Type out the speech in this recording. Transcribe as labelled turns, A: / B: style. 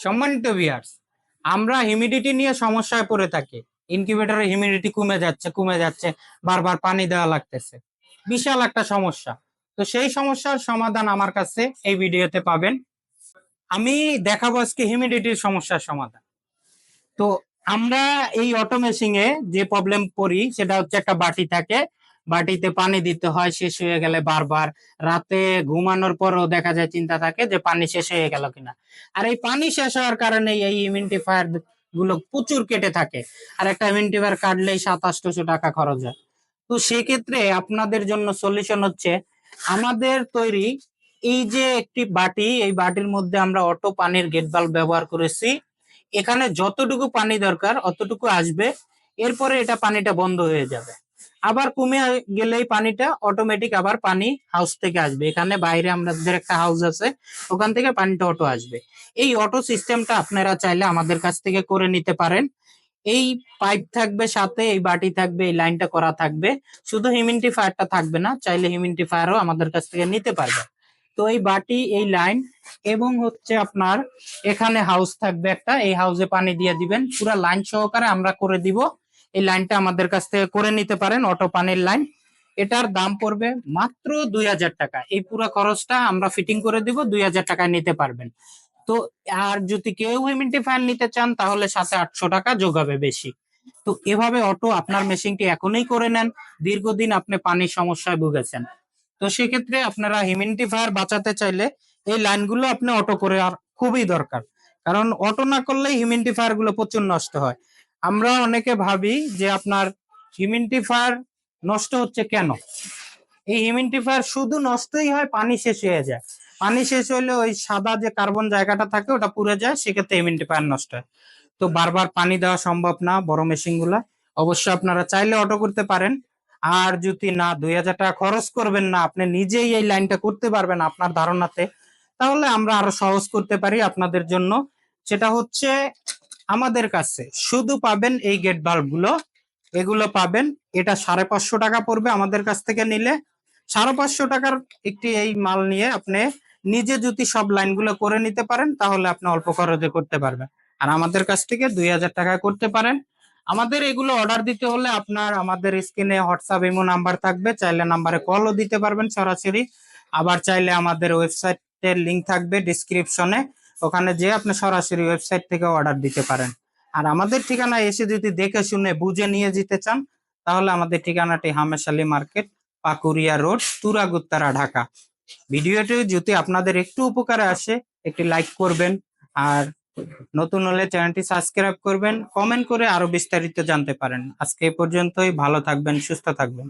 A: সম্মানিত ভিয়ার্স আমরা হিউমিডিটি নিয়ে সমস্যায় পড়ে থাকি। ইনকিউবেটরের হিউমিডিটি কমে যাচ্ছে কমে যাচ্ছে, বারবার পানি দেওয়া লাগতেছে। বিশাল একটা সমস্যা। তো সেই সমস্যার সমাধান আমার কাছে এই ভিডিওতে পাবেন। আমি দেখাবো আজকে হিউমিডিটির সমস্যার সমাধান। তো আমরা এই অটো মেশিনে যে প্রবলেম করি, সেটা হচ্ছে একটা বাটি থাকে। বাটিতে পানি দিতে হয়, শেষ হয়ে গেলে বারবার। রাতে ঘুমানোর পরও দেখা যায় চিন্তা থাকে যে পানি শেষ হয়ে গেল কিনা। আর এই পানি শেষ হওয়ার কারণে এই ইমিউনিটিফায়ারগুলো প্রচুর কেটে থাকে। আর একটা ইমিউনিটিফায়ার কাটলেই সাত আটশো টাকা খরচ হয়। তো সেক্ষেত্রে আপনাদের জন্য সলিউশন হচ্ছে, আমাদের তৈরি এই যে একটি বাটি, এই বাটির মধ্যে আমরা অটো পানির গেট বাল্ব ব্যবহার করেছি। এখানে যতটুকু পানি দরকার, অতটুকু আসবে। এরপরে এটা পানিটা বন্ধ হয়ে যাবে। আবার কমে গেলেই পানিটা অটোমেটিক আবার পানি হাউস থেকে আসবে। এখানে বাইরে আমাদের একটা হাউস আছে, ওখান থেকে পানিটা অটো আসবে। এই অটো সিস্টেমটা আপনারা চাইলে আমাদের কাছ থেকে করে নিতে পারেন। এই পাইপ থাকবে সাথে, এই বাটি থাকবে, এই লাইনটা করা থাকবে। শুধু হিউমিনিটি ফায়ারটা থাকবে না, চাইলে হিউমিনিটি ফায়ারও আমাদের কাছ থেকে নিতে পারবে তো এই বাটি, এই লাইন এবং হচ্ছে আপনার এখানে হাউস থাকবে একটা, এই হাউসে পানি দিয়ে দিবেন। পুরো লাইন সহকারে আমরা করে দিব। এই লাইনটা আমাদের কাছ থেকে করে নিতে পারেন অটো পানির লাইন। এটার দাম পড়বে মাত্র দুই হাজার টাকা। এই পুরো খরচটা আমরা ফিটিং করে দিব, দুই হাজার টাকায় নিতে পারবেন। তো আর যদি কেউ হিউমিডিটি ফ্যান নিতে চান, তাহলে সাথে আটশো টাকা যোগাবে বেশি। তো এভাবে অটো আপনার মেশিনটি এখনই করে নেন, দীর্ঘদিন আপনি পানির সমস্যায় ভুগেছেন। তো সেক্ষেত্রে আপনারা হিউমিডিটি ফায়ার বাঁচাতে চাইলে এই লাইনগুলো আপনি অটো করে আর খুবই দরকার। কারণ অটো না করলেই হিউমিডিটি ফায়ারগুলো প্রচুর নষ্ট হয়। আমরা অনেকে ভাবি যে আপনার হিউমিডিফায়ার নষ্ট হচ্ছে কেন? এই হিউমিডিফায়ার শুধু নষ্টই হয়, পানি শেষ হয়ে যায়। পানি শেষ হলে ওই সাদা যে কার্বন জায়গাটা থাকে, ওটা পুড়ে যায়, সেক্ষেত্রে হিউমিডিফায়ার নষ্ট হয়। তো বারবার পানি দেওয়া সম্ভব না, বড় মেশিনগুলা অবশ্যই আপনারা চাইলে অটো করতে পারেন। আর যদি না, দুই হাজার টাকা খরচ করবেন না, আপনি নিজেই এই লাইনটা করতে পারবেন আপনার ধারণাতে, তাহলে আমরা আরও সহজ করতে পারি আপনাদের জন্য। সেটা হচ্ছে আমাদের কাছে শুধু পাবেন এই গেট বাল্বগুলো। এগুলো পাবেন, এটা সাড়ে পাঁচশো টাকা পড়বে আমাদের কাছ থেকে নিলে। সাড়ে পাঁচশো টাকার একটি এই মাল নিয়ে আপনি নিজে যদি সব লাইনগুলো করে নিতে পারেন, তাহলে আপনি অল্প খরচে করতে পারবেন। আর আমাদের কাছ থেকে দুই হাজার টাকা করতে পারেন। আমাদের এগুলো অর্ডার দিতে হলে আপনার আমাদের স্ক্রিনে হোয়াটসঅ্যাপ ইমো নাম্বার থাকবে, চাইলে নাম্বারে কলও দিতে পারবেন সরাসরি। আবার চাইলে আমাদের ওয়েবসাইটের লিঙ্ক থাকবে ডিসক্রিপশনে ওখানে যে আপনি সরাসরি ওয়েবসাইট থেকে অর্ডার দিতে পারেন। আর আমাদের ঠিকানা এসে যদি দেখে শুনে, বুঝে নিয়ে যেতে চান, তাহলে আমাদের ঠিকানাটি হামেশালি মার্কেট, পাকুরিয়া রোড, তুরাগুত্তারা, ঢাকা। ভিডিওটি যদি আপনাদের একটু উপকারে আসে, একটি লাইক করবেন, আর নতুন হলে চ্যানেলটি সাবস্ক্রাইব করবেন কমেন্ট করে আরও বিস্তারিত জানতে পারেন। আজকে এই পর্যন্তই, ভালো থাকবেন, সুস্থ থাকবেন।